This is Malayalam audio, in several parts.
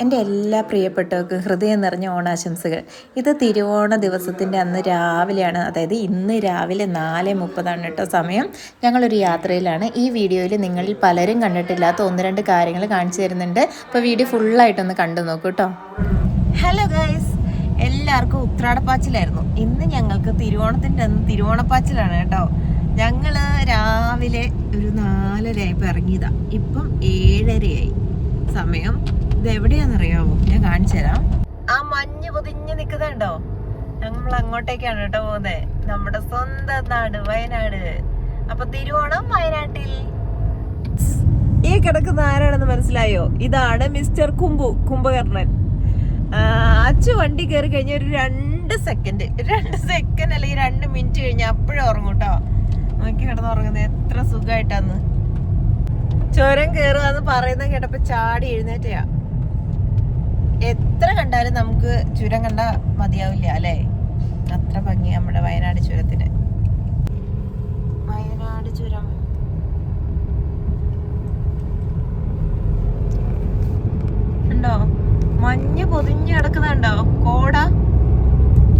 എന്റെ എല്ലാ പ്രിയപ്പെട്ടവർക്കും ഹൃദയം നിറഞ്ഞ ഓണാശംസകൾ. ഇത് തിരുവോണ ദിവസത്തിന്റെ അന്ന് രാവിലെയാണ്. അതായത് ഇന്ന് രാവിലെ നാല് മുപ്പതാണ് കേട്ടോ സമയം. ഞങ്ങളൊരു യാത്രയിലാണ്. ഈ വീഡിയോയിൽ നിങ്ങളിൽ പലരും കണ്ടിട്ടില്ലാത്ത ഒന്ന് രണ്ട് കാര്യങ്ങൾ കാണിച്ചു തരുന്നുണ്ട്. അപ്പോൾ വീഡിയോ ഫുള്ളായിട്ടൊന്ന് കണ്ടു നോക്കൂ കേട്ടോ. Hello guys. എല്ലാവർക്കും ഉത്രാടപ്പാച്ചിലായിരുന്നു. ഇന്ന് ഞങ്ങൾക്ക് തിരുവോണത്തിന്റെ അന്ന് തിരുവോണപ്പാച്ചിലാണ് കേട്ടോ. ഞങ്ങൾ രാവിലെ ഒരു നാലരയായപ്പോൾ ഇറങ്ങിയതാണ് ഇപ്പം ഏഴരയായി. സമയം ഇത് എവിടെയാണെന്നറിയാവോ ഞാൻ കാണിച്ചു തരാം. ആ മഞ്ഞ് പൊതിഞ്ഞ് നിൽക്കുന്നുണ്ടോ നമ്മൾ അങ്ങോട്ടേക്കാണ് കേട്ടോ പോകുന്നത് നമ്മുടെ സ്വന്തം നാട് വയനാട്. അപ്പൊ തിരുവോണം വയനാട്ടിൽ. ഈ കിടക്കുന്ന ആരാണെന്ന് മനസ്സിലായോ? ഇതാണ് മിസ്റ്റർ കുംബു കുംഭകർണൻ. അച്ചു വണ്ടി കയറി കഴിഞ്ഞ ഒരു രണ്ട് സെക്കൻഡ്. രണ്ട് സെക്കൻഡ് അല്ലെങ്കിൽ രണ്ട് മിനിറ്റ് കഴിഞ്ഞ അപ്പോഴും ഉറങ്ങും കേട്ടോ. നോക്കി കിടന്ന് ഉറങ്ങുന്നത് എത്ര സുഖമായിട്ടാന്ന്. ചുരം കയറുക എന്ന് പറയുന്നത് കേട്ടപ്പോ ചാടി എഴുന്നേറ്റയാ. എത്ര കണ്ടാലും നമുക്ക് ചുരം കണ്ട മതിയാവില്ല അല്ലേ? അത്ര ഭംഗി നമ്മുടെ വയനാട് ചുരത്തിന്. വയനാട് ചുരം. ഉണ്ടോ? മഞ്ഞ് പൊതിഞ്ഞ് കിടക്കുന്നുണ്ടോ കോട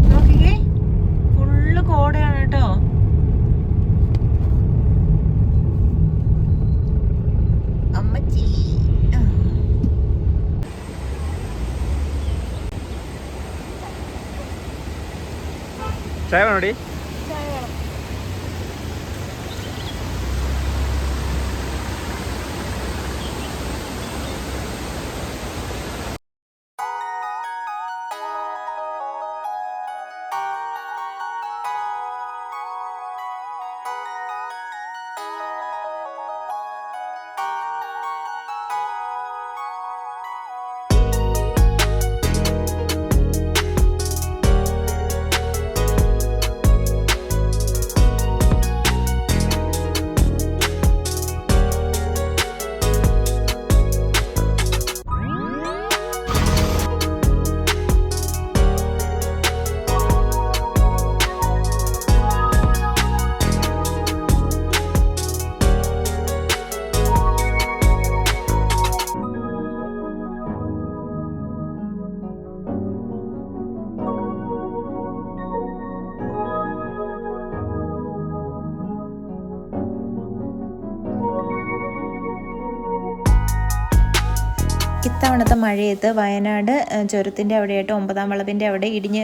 നോക്കിക്കേ ഫുള്ള് കോടയാണ് കേട്ടോ അമ്മച്ചി ആ. ചായ വേണോടി ഇത്തവണത്തെ മഴയത്ത് വയനാട് ചുരത്തിന്റെ അവിടെയായിട്ട് ഒമ്പതാം വളവിന്റെ അവിടെ ഇടിഞ്ഞ്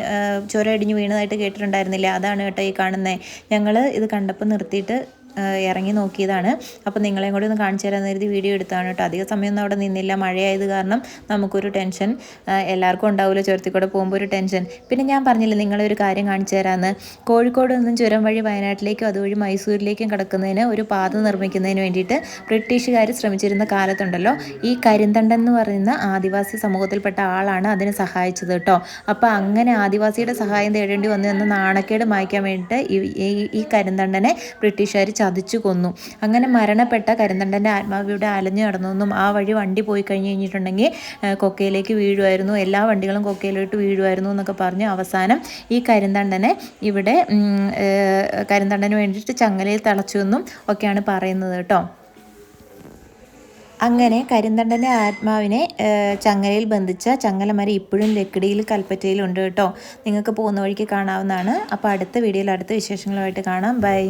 ചുരം ഇടിഞ്ഞ് വീണതായിട്ട് കേട്ടിട്ടുണ്ടായിരുന്നില്ല. അതാണ് കേട്ടോ ഈ കാണുന്നത് ഞങ്ങൾ ഇത് കണ്ടപ്പോൾ നിർത്തിയിട്ട് ഇറങ്ങി നോക്കിയതാണ്. അപ്പോൾ നിങ്ങളെയും കൂടി ഒന്ന് കാണിച്ചു തരാൻ കരുതി വീഡിയോ എടുത്താണ് കേട്ടോ. അധിക സമയമൊന്നും അവിടെ നിന്നില്ല. മഴയായത് കാരണം നമുക്കൊരു ടെൻഷൻ എല്ലാവർക്കും ഉണ്ടാവില്ല ചുരത്തിൽ കൂടെ പോകുമ്പോൾ ഒരു ടെൻഷൻ. പിന്നെ ഞാൻ പറഞ്ഞില്ലേ നിങ്ങളെ ഒരു കാര്യം കാണിച്ചു തരാമെന്ന് കോഴിക്കോട് നിന്നും ചുരം വഴി വയനാട്ടിലേക്കും അതുവഴി മൈസൂരിലേക്കും കിടക്കുന്നതിന് ഒരു പാത നിർമ്മിക്കുന്നതിന് വേണ്ടിയിട്ട് ബ്രിട്ടീഷുകാർ ശ്രമിച്ചിരുന്ന കാലത്തുണ്ടല്ലോ. ഈ കരിന്തണ്ടൻ എന്ന് പറയുന്ന ആദിവാസി സമൂഹത്തിൽപ്പെട്ട ആളാണ് അതിനെ സഹായിച്ചത് കേട്ടോ. അപ്പോൾ അങ്ങനെ ആദിവാസിയുടെ സഹായം തേടേണ്ടി വന്നു എന്ന നാണക്കേട് മായ്ക്കാൻ വേണ്ടിയിട്ട് ഈ- ഈ കരിന്തണ്ടനെ ബ്രിട്ടീഷുകാർ ചതിച്ചു കൊന്നു. അങ്ങനെ മരണപ്പെട്ട കരുന്തണ്ടന്റെ ആത്മാവ് ഇവിടെ അലഞ്ഞു നടന്നൊന്നും ആ വഴി വണ്ടി പോയി കഴിഞ്ഞ് കഴിഞ്ഞിട്ടുണ്ടെങ്കിൽ കൊക്കയിലേക്ക് വീഴുമായിരുന്നു. എല്ലാ വണ്ടികളും കൊക്കയിലോട്ട് വീഴുമായിരുന്നു എന്നൊക്കെ പറഞ്ഞ് അവസാനം ഈ കരിന്തണ്ടനെ ഇവിടെ കരിന്തണ്ടന് വേണ്ടിയിട്ട് ചങ്ങലയിൽ തളച്ചു എന്നും ഒക്കെയാണ് പറയുന്നത് കേട്ടോ. അങ്ങനെ കരിന്തണ്ടന്റെ ആത്മാവിനെ ചങ്ങലയിൽ ബന്ധിച്ച ചങ്ങലമരം ഇപ്പോഴും ലക്കിടിയിൽ കൽപ്പറ്റയിലുണ്ട് കേട്ടോ. നിങ്ങൾക്ക് പോകുന്ന വഴിക്ക് കാണാവുന്നതാണ്. അപ്പോൾ അടുത്ത വീഡിയോയിൽ അടുത്ത വിശേഷങ്ങളുമായിട്ട് കാണാം. ബൈ.